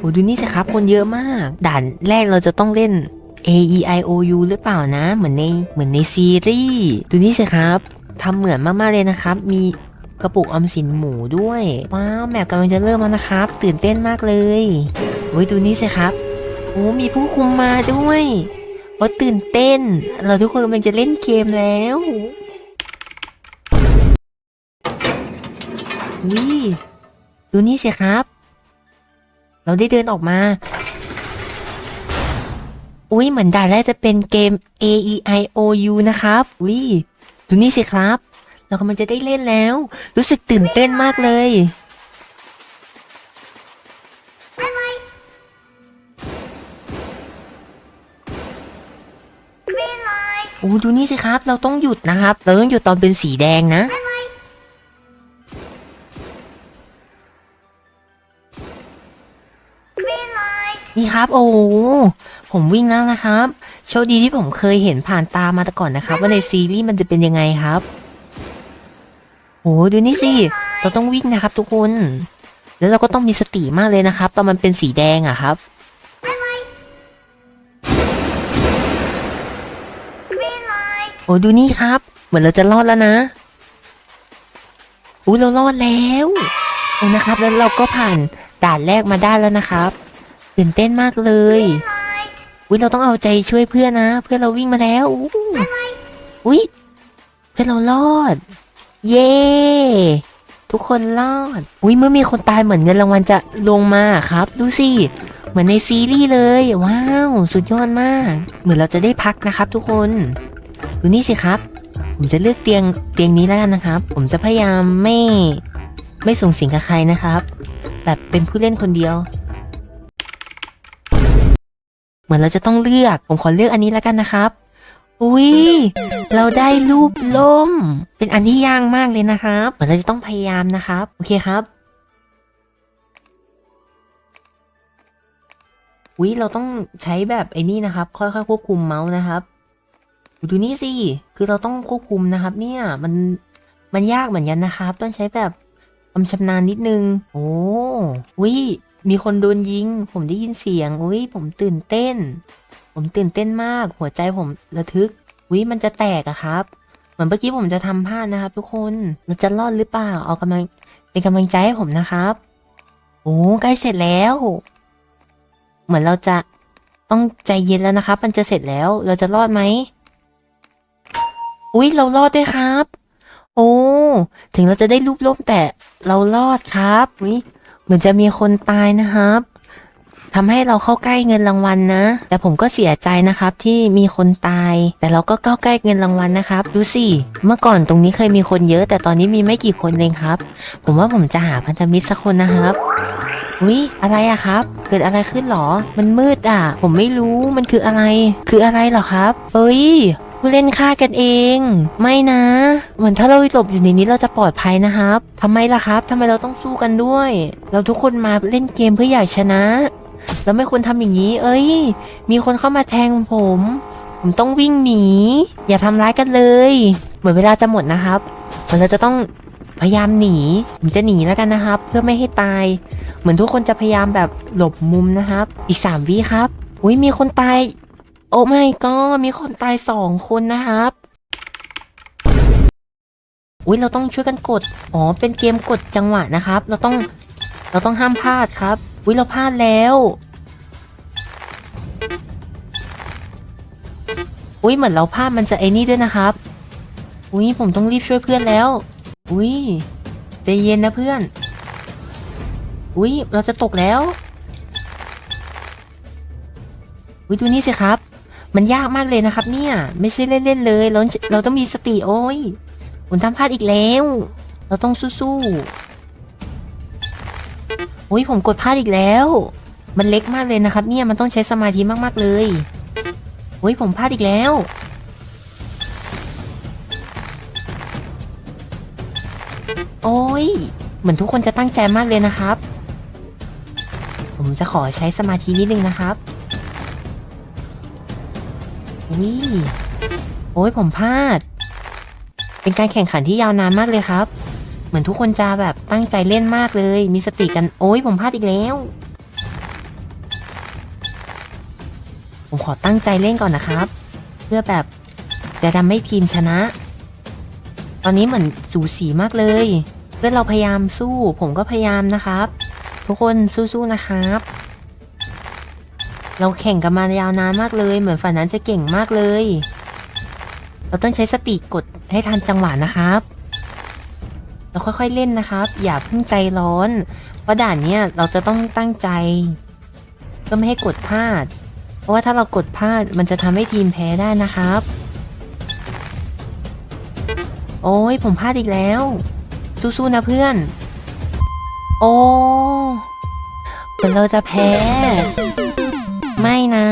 โอ้ดูนี่สิครับ คนเยอะมาก ด่านแรกเราจะต้องเล่น A E I O U หรือเปล่านะ เหมือนในเหมือนในซีรีส์ดูนี่สิครับทำเหมือนมากๆเลยนะครับ มีกระปุกออมสินหมูด้วย ว้าวแมปกำลังจะเริ่มแล้วนะครับ ตื่นเต้นมากเลยโอ้ยดูนี่สิครับโอ้มีผู้คุมมาด้วยโอ้ตื่นเต้น เราทุกคนกำลังจะเล่นเกมแล้ววิดูนี่สิครับ เราได้เดินออกมา อุ้ยเหมือนด่านแรกจะเป็นเกม A E I O U นะครับอุ้ยดูนี่สิครับ เรากำลังจะได้เล่นแล้ว รู้สึกตื่นเต้นมากเลย โอ้ดูนี่สิครับ เราต้องหยุดนะครับ เราต้องหยุดตอนเป็นสีแดงนะ โอ้ผมวิ่งแล้วนะครับ โชคดีที่ผมเคยเห็นผ่านตามาแต่ก่อนนะครับ ว่าในซีรีส์มันจะเป็นยังไงครับโอ้ดูนี่สิ เราต้องวิ่งนะครับทุกคน แล้วเราก็ต้องมีสติมากเลยนะครับ ตอนมันเป็นสีแดงอะครับโอ้ดูนี่ครับ เหมือนเราจะรอดแล้วนะอู้เรารอดแล้วนะครับ แล้วเราก็ผ่านด่านแรกมาได้แล้วนะครับ ตื่นเต้นมากเลย อุ้ยเราต้องเอาใจช่วยเพื่อนนะ เพื่อนเราวิ่งมาแล้วอุ้ยเพื่อนเรารอด เย้ทุกคนรอด อุ้ยเมื่อมีคนตายเหมือนเงินรางวัลจะลงมาครับ ดูสิ เหมือนในซีรีส์เลย ว้าว สุดยอดมาก เหมือนเราจะได้พักนะครับ ทุกคน ดูนี่สิครับ ผมจะเลือกเตียงเตียงนี้แล้วกันนะครับ ผมจะพยายามไม่ ไม่ส่งสียงกับใครนะครับ แบบเป็นผู้เล่นคนเดียว เหมือนเราจะต้องเลือก ผมขอเลือกอันนี้แล้วกันนะครับ อุ้ยเราได้รูปล่ม เป็นอันที่ยากมากเลยนะครับ เหมือนเราจะต้องพยายามนะครับ โอเคครับ อุ้ยเราต้องใช้แบบไอ้นี่นะครับ ค่อยๆควบคุมเมาส์นะครับ ดูนี่สิ คือเราต้องควบคุมนะครับ เนี่ย มัน มันยากเหมือนกันนะครับ ต้องใช้แบบความชำนาญนิดนึง โอ้วิ มีคนโดนยิง ผมได้ยินเสียง อุ้ยผมตื่นเต้น ผมตื่นเต้นมาก หัวใจผมระทึกวิมันจะแตกอะครับ เหมือนเมื่อกี้ผมจะทำพลาดนะครับ ทุกคน เราจะรอดหรือเปล่า เอากำลัง เป็นกำลังใจให้ผมนะครับ โอ้ใกล้เสร็จแล้ว เหมือนเราจะต้องใจเย็นแล้วนะครับ มันจะเสร็จแล้ว เราจะรอดไหม อุ๊ยเรารอดด้วยครับ โอ้ ถึงเราจะได้รูปล่มแต่เรารอดครับอุ๊ย มือนจะมีคนตายนะครับทำให้เราเข้าใกล้เงินรางวัลนะ แต่ผมก็เสียใจนะครับที่มีคนตาย แต่เราก็เข้าใกล้เงินรางวัลนะครับ ดูสิ เมื่อก่อนตรงนี้เคยมีคนเยอะ แต่ตอนนี้มีไม่กี่คนเองครับ ผมว่าผมจะหาพันธมิตรสักคนนะครับอุ๊ยอะไรอะครับ เกิดอะไรขึ้นหรอ มันมืดอะผมไม่รู้มันคืออะไร คืออะไรหรอครับ เอ้ย ผู้เล่นฆ่ากันเอง ไม่นะ เหมือนถ้าเราหลบอยู่ในนี้เราจะปลอดภัยนะครับทำไมล่ะครับทำไมเราต้องสู้กันด้วย เราทุกคนมาเล่นเกมเพื่ออยากชนะ เราไม่ควรทำอย่างนี้ เอ้ย มีคนเข้ามาแทงผม ผมต้องวิ่งหนี อย่าทำร้ายกันเลย เหมือนเวลาจะหมดนะครับเหมือนเราจะต้องพยายามหนีผมจะหนีแล้วกันนะครับ เพื่อไม่ให้ตาย เหมือนทุกคนจะพยายามแบบหลบมุมนะครับ อีกสามวิครับอุ้ยมีคนตาย โอ้ไม่ก็มีคนตายสองคนนะครับ อุ้ยเราต้องช่วยกันกด อ๋อ เป็นเกมกดจังหวะนะครับ เราต้อง เราต้องห้ามพลาดครับ อุ้ยเราพลาดแล้ว อุ้ยเหมือนเราพลาดมันจะไอ้นี่ด้วยนะครับ อุ้ยผมต้องรีบช่วยเพื่อนแล้ว อุ้ยใจเย็นนะเพื่อน อุ้ยเราจะตกแล้วอุ้ยดูนี่สิครับ มันยากมากเลยนะครับ เนี่ย ไม่ใช่เล่นๆเลยเราเราต้องมีสติโอ้ยผมทำพลาดอีกแล้ว เราต้องสู้ๆโอ้ยผมกดพลาดอีกแล้ว มันเล็กมากเลยนะครับ เนี่ยมันต้องใช้สมาธิมากๆเลยโอ้ยผมพลาดอีกแล้วโอ้ย เหมือนทุกคนจะตั้งใจมากเลยนะครับ ผมจะขอใช้สมาธินิดนึงนะครับ วิโอ้ยผมพลาด เป็นการแข่งขันที่ยาวนานมากเลยครับ เหมือนทุกคนจะแบบตั้งใจเล่นมากเลย มีสติกัน โอ้ยผมพลาดอีกแล้ว ผมขอตั้งใจเล่นก่อนนะครับ เพื่อแบบจะทำให้ทีมชนะ ตอนนี้เหมือนสูสีมากเลย เพื่อนเราพยายามสู้ ผมก็พยายามนะครับ ทุกคนสู้ๆนะครับ เราแข่งกันมายาวนานมากเลย เหมือนฝ่ายนั้นจะเก่งมากเลย เราต้องใช้สติกดให้ทันจังหวะนะครับ เราค่อยๆเล่นนะครับ อย่าเพิ่งใจร้อน เพราะด่านเนี้ยเราจะต้องตั้งใจเพื่อไม่ให้กดพลาด เพราะว่าถ้าเรากดพลาดมันจะทำให้ทีมแพ้ได้นะครับ โอ้ยผมพลาดอีกแล้ว สู้ๆนะเพื่อน โอ้เหมือนเราจะแพ้ ไม่นะ